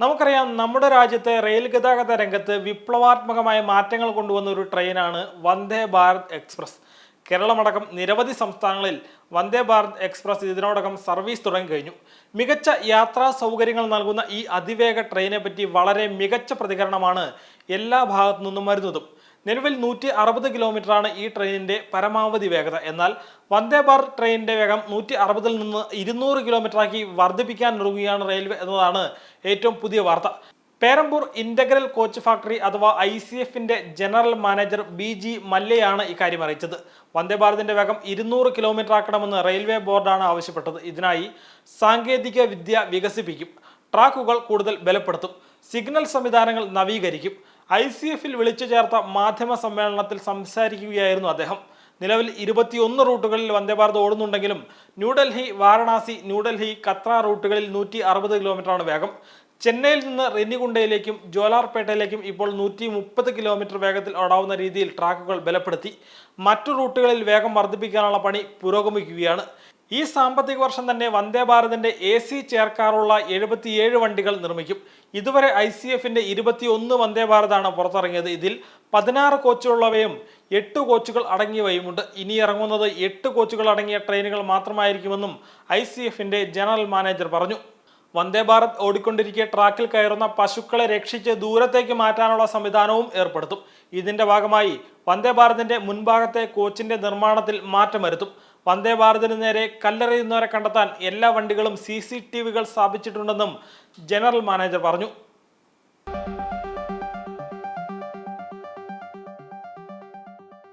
നമുക്കറിയാം നമ്മുടെ രാജ്യത്തെ റെയിൽ ഗതാഗത രംഗത്ത് വിപ്ലവാത്മകമായ മാറ്റങ്ങൾ കൊണ്ടുവന്ന ഒരു ട്രെയിനാണ് വന്ദേ ഭാരത് എക്സ്പ്രസ്. കേരളമടക്കം നിരവധി സംസ്ഥാനങ്ങളിൽ വന്ദേ ഭാരത് എക്സ്പ്രസ് ഇതിനോടകം സർവീസ് തുടങ്ങി കഴിഞ്ഞു മികച്ച യാത്രാ സൗകര്യങ്ങൾ നൽകുന്ന ഈ അതിവേഗ ട്രെയിനെ പറ്റി വളരെ മികച്ച പ്രതികരണമാണ് എല്ലാ ഭാഗത്തു നിന്നും വരുന്നതും. നിലവിൽ നൂറ്റി അറുപത് കിലോമീറ്ററാണ് ഈ ട്രെയിനിന്റെ പരമാവധി വേഗത. എന്നാൽ വന്ദേ ഭാരത് ട്രെയിനിന്റെ വേഗം നൂറ്റി അറുപതിൽ നിന്ന് ഇരുന്നൂറ് കിലോമീറ്ററാക്കി വർദ്ധിപ്പിക്കാൻ ഒരുങ്ങുകയാണ് റെയിൽവേ എന്നതാണ് ഏറ്റവും പുതിയ വാർത്ത. പേരമ്പൂർ ഇന്റഗ്രൽ കോച്ച് ഫാക്ടറി അഥവാ ഐ സി എഫിന്റെ ജനറൽ മാനേജർ ബി ജി മല്ലയാണ് ഇക്കാര്യം അറിയിച്ചത്. വന്ദേ ഭാരതിന്റെ വേഗം ഇരുന്നൂറ് കിലോമീറ്റർ ആക്കണമെന്ന് റെയിൽവേ ബോർഡാണ് ആവശ്യപ്പെട്ടത്. ഇതിനായി സാങ്കേതിക വിദ്യ വികസിപ്പിക്കും. ട്രാക്കുകൾ കൂടുതൽ ബലപ്പെടുത്തും. സിഗ്നൽ സംവിധാനങ്ങൾ നവീകരിക്കും. ഐ സി എഫിൽ വിളിച്ചു ചേർത്ത മാധ്യമ സമ്മേളനത്തിൽ സംസാരിക്കുകയായിരുന്നു അദ്ദേഹം. നിലവിൽ ഇരുപത്തിയൊന്ന് റൂട്ടുകളിൽ വന്ദേ ഭാരത് ഓടുന്നുണ്ടെങ്കിലും ന്യൂഡൽഹി വാരണാസി ന്യൂഡൽഹി കത്ര റൂട്ടുകളിൽ നൂറ്റി അറുപത് കിലോമീറ്ററാണ് വേഗം. ചെന്നൈയിൽ നിന്ന് റെന്നിഗുണ്ടയിലേക്കും ജോലാർപേട്ടയിലേക്കും ഇപ്പോൾ നൂറ്റി മുപ്പത് കിലോമീറ്റർ വേഗത്തിൽ ഓടാവുന്ന രീതിയിൽ ട്രാക്കുകൾ ബലപ്പെടുത്തി. മറ്റു റൂട്ടുകളിൽ വേഗം വർദ്ധിപ്പിക്കാനുള്ള പണി പുരോഗമിക്കുകയാണ്. ഈ സാമ്പത്തിക വർഷം തന്നെ വന്ദേ ഭാരതിന്റെ എ സി ചേർക്കാറുള്ള എഴുപത്തിയേഴ് വണ്ടികൾ നിർമ്മിക്കും. ഇതുവരെ ഐ സി എഫിന്റെ ഇരുപത്തിയൊന്ന് വന്ദേ ഭാരതാണ് പുറത്തിറങ്ങിയത്. ഇതിൽ പതിനാറ് കോച്ചുകളുള്ളവയും എട്ട് കോച്ചുകൾ അടങ്ങിയവയുമുണ്ട്. ഇനി ഇറങ്ങുന്നത് എട്ട് കോച്ചുകൾ അടങ്ങിയ ട്രെയിനുകൾ മാത്രമായിരിക്കുമെന്നും ഐ സി എഫിന്റെ ജനറൽ മാനേജർ പറഞ്ഞു. വന്ദേ ഭാരത് ഓടിക്കൊണ്ടിരിക്കെ ട്രാക്കിൽ കയറുന്ന പശുക്കളെ രക്ഷിച്ച് ദൂരത്തേക്ക് മാറ്റാനുള്ള സംവിധാനവും ഏർപ്പെടുത്തും. ഇതിന്റെ ഭാഗമായി വന്ദേ ഭാരതിന്റെ മുൻഭാഗത്തെ കോച്ചിന്റെ നിർമ്മാണത്തിൽ മാറ്റം വരുത്തും. വന്ദേ ഭാരതിന് നേരെ കല്ലെറിയുന്നവരെ കണ്ടെത്താൻ എല്ലാ വണ്ടികളും സി സി ടി വികൾ സ്ഥാപിച്ചിട്ടുണ്ടെന്നും ജനറൽ മാനേജർ പറഞ്ഞു.